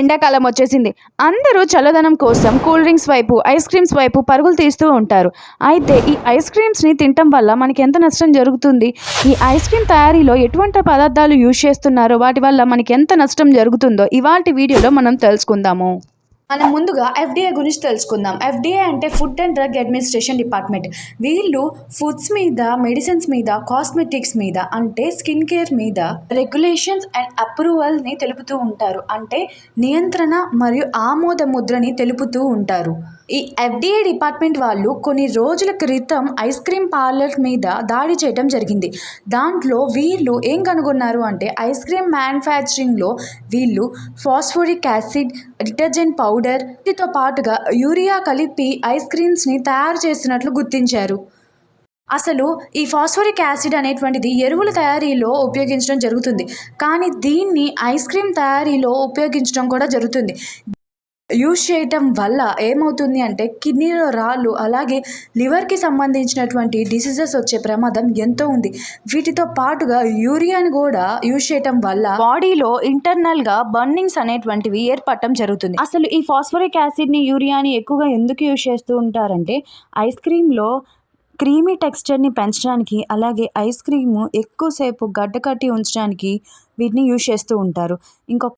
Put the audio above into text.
ఎండాకాలం వచ్చేసింది. అందరూ చల్లదనం కోసం కూల్ డ్రింక్స్ వైపు ఐస్ క్రీమ్స్ వైపు పరుగులు తీస్తూ ఉంటారు. అయితే ఈ ఐస్ క్రీమ్స్ని తినటం వల్ల మనకి ఎంత నష్టం జరుగుతుంది? ఈ ఐస్ క్రీమ్ తయారీలో ఎటువంటి పదార్థాలు యూజ్ చేస్తున్నారో వాటి వల్ల మనకి ఎంత నష్టం జరుగుతుందో ఇవాటి వీడియోలో మనం తెలుసుకుందాము. మనం ముందుగా ఎఫ్డిఏ గురించి తెలుసుకుందాం. ఎఫ్డిఏ అంటే food and drug administration department వీళ్ళు ఫుడ్స్ మీద మెడిసిన్స్ మీద కాస్మెటిక్స్ మీద అంటే స్కిన్ కేర్ మీద రెగ్యులేషన్స్ అండ్ అప్రూవల్ని తెలుపుతూ ఉంటారు. అంటే నియంత్రణ మరియు ఆమోద ముద్రని తెలుపుతూ ఉంటారు. ఈ ఎఫ్డిఏ డిపార్ట్మెంట్ వాళ్ళు కొన్ని రోజుల క్రితం ఐస్ క్రీమ్ పార్లర్ మీద దాడి చేయడం జరిగింది. దాంట్లో వీళ్ళు ఏం కనుగొన్నారు అంటే ఐస్ క్రీమ్ మ్యానుఫ్యాక్చరింగ్లో వీళ్ళు ఫాస్ఫోరిక్ యాసిడ్ డిటర్జెంట్ పౌడర్ వీటితో పాటుగా యూరియా కలిపి ఐస్ క్రీమ్స్ని తయారు చేస్తున్నట్లు గుర్తించారు. అసలు ఈ ఫాస్ఫోరిక్ యాసిడ్ అనేటువంటిది ఎరువుల తయారీలో ఉపయోగించడం జరుగుతుంది. కానీ దీన్ని ఐస్ క్రీమ్ తయారీలో ఉపయోగించడం కూడా జరుగుతుంది. యూజ్ చేయటం వల్ల ఏమవుతుంది అంటే కిడ్నీలో రాళ్ళు అలాగే లివర్కి సంబంధించినటువంటి డిసీజెస్ వచ్చే ప్రమాదం ఎంతో ఉంది. వీటితో పాటుగా యూరియాని కూడా యూజ్ చేయటం వల్ల బాడీలో ఇంటర్నల్గా బర్నింగ్స్ అనేటువంటివి ఏర్పడటం జరుగుతుంది. అసలు ఈ ఫాస్ఫరిక్ యాసిడ్ని యూరియాని ఎక్కువగా ఎందుకు యూజ్ చేస్తూ ఉంటారంటే ఐస్ క్రీమ్లో క్రీమీ టెక్స్చర్ని పెంచడానికి అలాగే ఐస్ క్రీము ఎక్కువసేపు గడ్డకట్టి ఉంచడానికి వీటిని యూజ్ చేస్తూ ఉంటారు. ఇంకొక